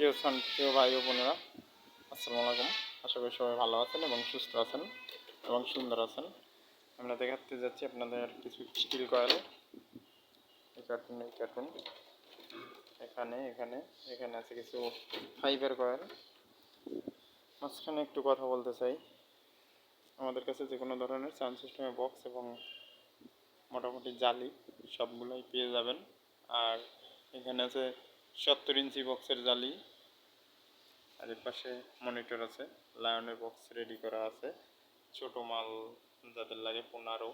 প্রিয় সন, প্রিয় ভাই ও বোনেরা, আসসালামু আলাইকুম। আশা করি সবাই ভালো আছেন এবং সুস্থ আছেন এবং সুন্দর আছেন। আমরা দেখাতে যাচ্ছি আপনাদের কিছু স্টিল কয়েল এই কার্টুন এই কার্টুন এখানে এখানে এখানে আছে কিছু ফাইবার কয়েল মাঝখানে একটু কথা বলতে চাই। আমাদের কাছে যে কোনো ধরনের সাউন্ড সিস্টেমের বক্স এবং মোটামুটি জালি সবগুলোই পেয়ে যাবেন। আর এখানে আছে সত্তর ইঞ্চি বক্সের জালি। আর এর পাশে মনিটর আছে, লায়নের বক্স রেডি করা আছে। ছোট মাল যাদের লাগে পনেরো,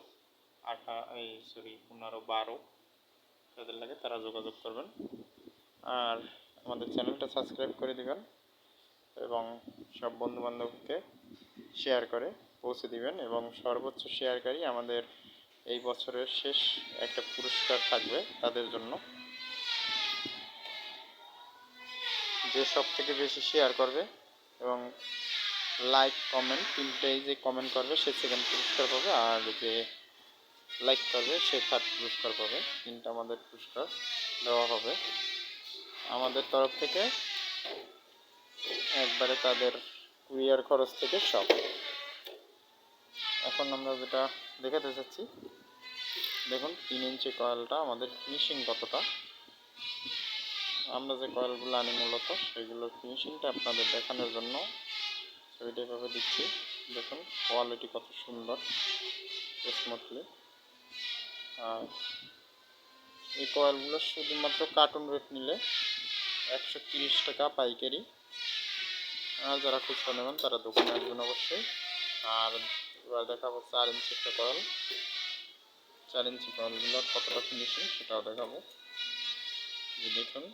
আঠা, এই সরি পনেরো, বারো যাদের লাগে তারা যোগাযোগ করবেন। আর আমাদের চ্যানেলটা সাবস্ক্রাইব করে দিবেন এবং সব বন্ধু বান্ধবকে শেয়ার করে পৌঁছে দিবেন এবং সর্বোচ্চ শেয়ারকারী আমাদের এই বছরের শেষ একটা পুরস্কার থাকবে তাদের জন্য। যে সব থেকে বেশি শেয়ার করবে এবং লাইক কমেন্ট তিনটেই যে কমেন্ট করবে, সে সেকেন্ড পুরস্কার পাবে আর যে লাইক করবে, সে থার্ড পুরস্কার পাবে। তিনটা আমাদের পুরস্কার দেওয়া হবে। আমাদের তরফ থেকে একবারে তাদের কুরিয়ার খরচ থেকে সব। এখন আমরা যেটা দেখাতে চাচ্ছি, দেখুন, তিন ইঞ্চি কয়েলটা আমাদের ফিনিশিং কতটা? আমরা যে কয়েলগুলো আনি মূলত সেগুলোর ফিনিশিংটা আপনাদের দেখানোর জন্য ছবিটা এভাবে দিচ্ছি। দেখুন কোয়ালিটি কত সুন্দর স্মুথলি আর এই কয়েলগুলো শুধুমাত্র কার্টুন রেট নিলে একশো তিরিশ টাকা পাইকারি। আর যারা খুচরা নেবেন, তারা দোকানে আসবেন অবশ্যই। আর এবার দেখাবো চার ইঞ্চি একটা কয়েল চার ইঞ্চি কয়েলগুলোর কতটা ফিনিশিং সেটাও দেখাবো। দেখুন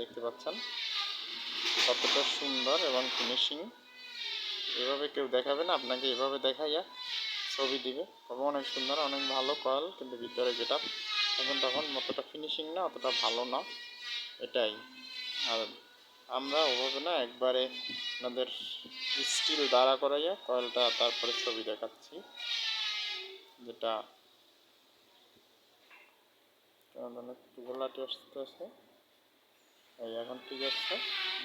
দেখতে পাচ্ছেন, কতটা সুন্দর এবং ফিনিশিং। এভাবে কেউ দেখাবে না, আপনাকে এভাবে দেখাইয়া ছবি দিবে। তবে অনেক সুন্দর, অনেক ভালো কয়েল কিন্তু ভিতরে যেটা এখন তখন অতটা ফিনিশিং না, অতটা ভালো না, এটাই। আর আমরা ওভাবে না একবারে আপনাদের স্টিল দাঁড়া করাইয়া কয়েলটা তারপরে ছবি দেখাচ্ছি, যেটা কেমন অনেক ঘোলাটি আসতে আসতে এই এখন ঠিক আছে।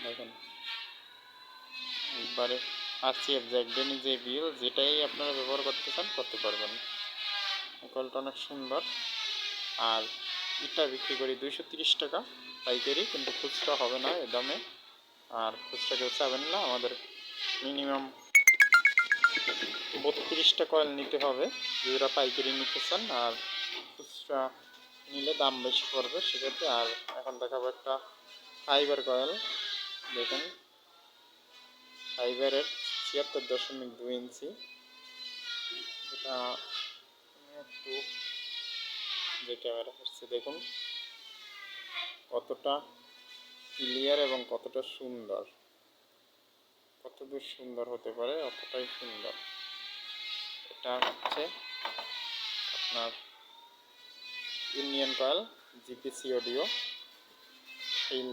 দেখেন, একবারে আরসিএফ জ্যাকডেনি যে বিল যেটাই আপনারা ব্যবহার করতে চান করতে পারবেন। কলটা অনেক সুন্দর। আর ইটা বিক্রি করি দুইশো তিরিশ টাকা পাইকারি, কিন্তু খুচরা হবে না এ দামে। আর খুচরা কেউ চাবেন না, আমাদের মিনিমাম বত্রিশটা কয়েল নিতে হবে। যেটা পাইকারি নিতে চান আর খুচরা নিলে দাম বেশি পড়বে, সেক্ষেত্রে আর এখন দেখাবো একটা ফাইবার কয়েল দেখুন। ফাইবারের ছিয়াত্তর দশমিক দুই ইঞ্চি। আমি একটু যে ক্যামেরা হচ্ছে দেখুন। কতটা ক্লিয়ার এবং কতটা সুন্দর। কতদূর সুন্দর হতে পারে, অতটাই সুন্দর। এটা হচ্ছে আপনার Indian coil GPC audio in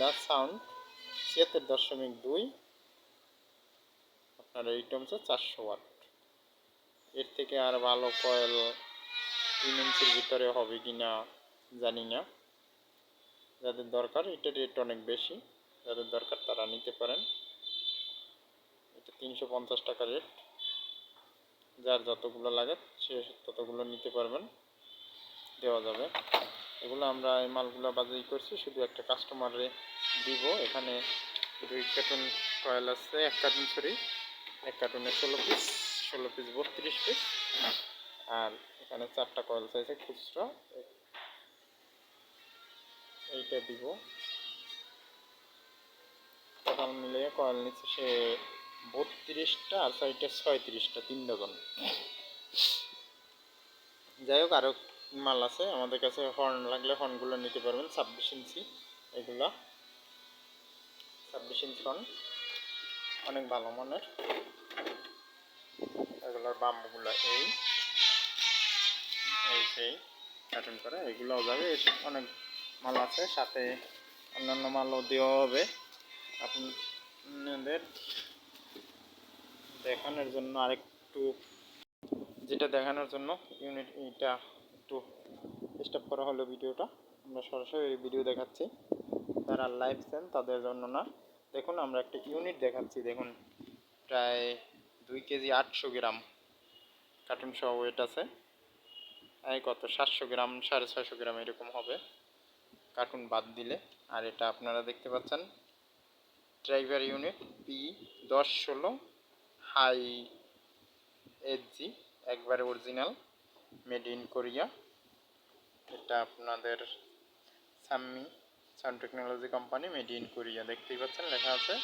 the sound ছিয়াত্তর দশমিক দুই, আপনার এইটা হচ্ছে চারশো ওয়াট এর থেকে আর ভালো কয়েল তিন ইঞ্চির ভিতরে হবে কি না জানি না। যাদের দরকার, এটার রেট অনেক বেশি। যাদের দরকার, তারা নিতে পারেন। এটা তিনশো পঞ্চাশ টাকা রেট যার যতগুলো লাগে, সে ততগুলো নিতে পারবেন। দেওয়া যাবে। এগুলো আমরা এই মালগুলো বাজাই করছি, শুধু একটা কাস্টমারে দিব। এখানে দুই কার্টুন কয়েল আছে, এক কার্টুন সরি এক কার্টুনে ষোলো পিস ষোলো পিস বত্রিশ পিস আর এখানে চারটা কয়েল চাইছে খুচরা। এইটা দিব। টোটাল মিলিয়ে কয়েল নিচ্ছে সে বত্রিশটা, আর সাইডটা ছয়ত্রিশটা, তিন ডজন যাই হোক আরও মাল আছে। আমাদের কাছে হর্ন লাগলে হর্নগুলো নিতে পারবেন, ছাব্বিশ ইঞ্চি। এগুলা ছাব্বিশ ইঞ্চি হর্ন অনেক ভালো মানের। এগুলোর বাম্বুগুলো এই সেই কার্টুন করে। এগুলোও যাবে অনেক মাল আছে। সাথে অন্যান্য মালও দেওয়া হবে। আপনাদের দেখানোর জন্য আরেকটু, যেটা দেখানোর জন্য ইউনিট এটা একটু স্টপ করা হলো ভিডিওটা। আমরা সরাসরি ভিডিও দেখাচ্ছি। যারা লাইভ সেন তাদের জন্য না। দেখুন, আমরা একটা ইউনিট দেখাচ্ছি। দেখুন, প্রায় দুই কেজি আটশো গ্রাম কার্টুন সহ ওয়েট আছে। এই কত? সাতশো গ্রাম, সাড়ে ছয়শো গ্রাম এরকম হবে কার্টুন বাদ দিলে। আর এটা আপনারা দেখতে পাচ্ছেন। ড্রাইভার ইউনিট পি দশ ষোলো হাই এইচজি একবারে অরিজিনাল মেড ইন কোরিয়া। এটা আপনাদের Sammi sound technology company made in Korea. দেখতেই পাচ্ছেন, লেখা আছে।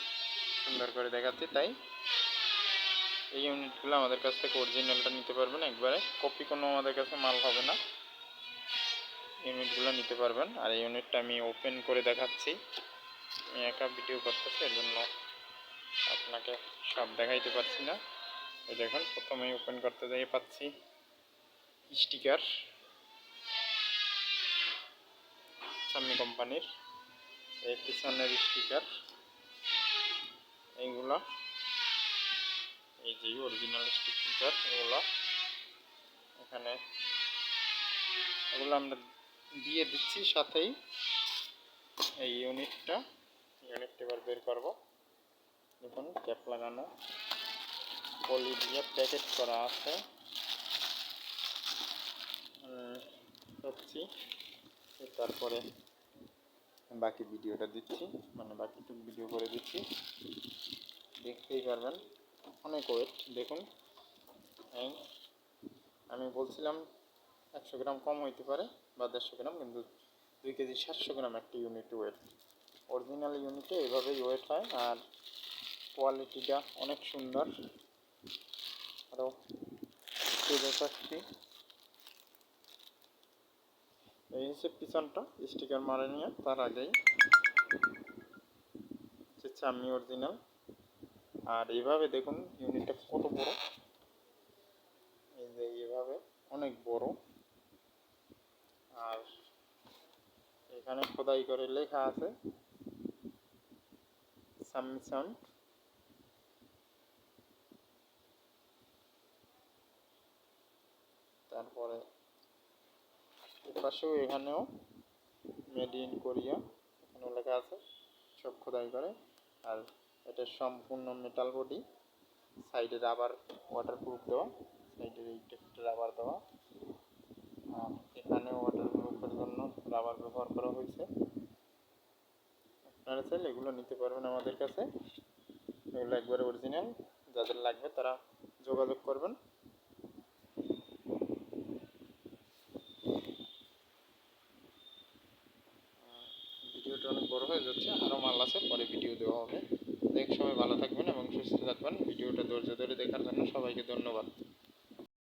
সুন্দর করে দেখাচ্ছি, তাই। এই ইউনিটগুলো আমাদের কাছ থেকে অরিজিনালটা নিতে পারবেন একবারে। কপি কোনো আমাদের কাছে মাল হবে না। ইউনিটগুলো নিতে পারবেন। আর এই ইউনিটটা আমি ওপেন করে দেখাচ্ছি। আমি একা ভিডিও করতেছি এর জন্য আপনাকে সব দেখাইতে পারছি না। এই দেখুন, প্রথমেই ওপেন করতে যাই, পাচ্ছি। স্টিকার সামনি কোম্পানির এই পিছনের স্টিকার, এইগুলো, এই যে অরিজিনাল স্টিকার, এগুলো, এখানে এগুলো আমরা দিয়ে দিচ্ছি, সাথেই এই ইউনিটটা ইউনিটটা এবার বের করব। দেখুন ক্যাপ লাগানো পলি দিয়ে প্যাকেট করা আছে। তারপরে বাকি ভিডিওটা দিচ্ছি মানে বাকিটুকু ভিডিও করে দিচ্ছি। দেখতেই পারবেন, অনেক ওয়েট দেখুন। আমি বলছিলাম একশো গ্রাম কম হইতে পারে বা দেড়শো গ্রাম, কিন্তু দুই কেজি সাতশো গ্রাম একটা ইউনিট ওয়েট অরিজিনাল ইউনিটে এভাবেই ওয়েট হয় আর কোয়ালিটিটা অনেক সুন্দর। আরও দেখাচ্ছি এই হচ্ছে পিছনটা স্টিকার মারা নিয়ে তার আগেই হচ্ছে অরিজিনাল আর এইভাবে দেখুন ইউনিটটা কত বড়। এই যে এইভাবে অনেক বড়। আর এখানে খোদাই করে লেখা আছে সামনি তারপরে পাশেও এখানেও মেড ইন কোরিয়া এখানেও লেখা আছে, সব খোদাই করে। আর এটা সম্পূর্ণ মেটাল বডি সাইডে রাবার ওয়াটারপ্রুফ দেওয়া সাইডের এই টেকটা রাবার দেওয়া। আর এখানেও ওয়াটারপ্রুফের জন্য রাবার ব্যবহার করা হয়েছে। আপনারা চাইলে এগুলো নিতে পারবেন আমাদের কাছে। এগুলো একবারে অরিজিনাল যাদের লাগবে তারা যোগাযোগ করবেন ভিডিওটা অনেক বড় হয়ে যাচ্ছে। আরও মাল আছে, পরে ভিডিও দেওয়া হবে। দেখ সময় ভালো থাকবেন এবং সুস্থ থাকবেন। ভিডিওটা ধৈর্য ধরে দেখার জন্য সবাইকে ধন্যবাদ।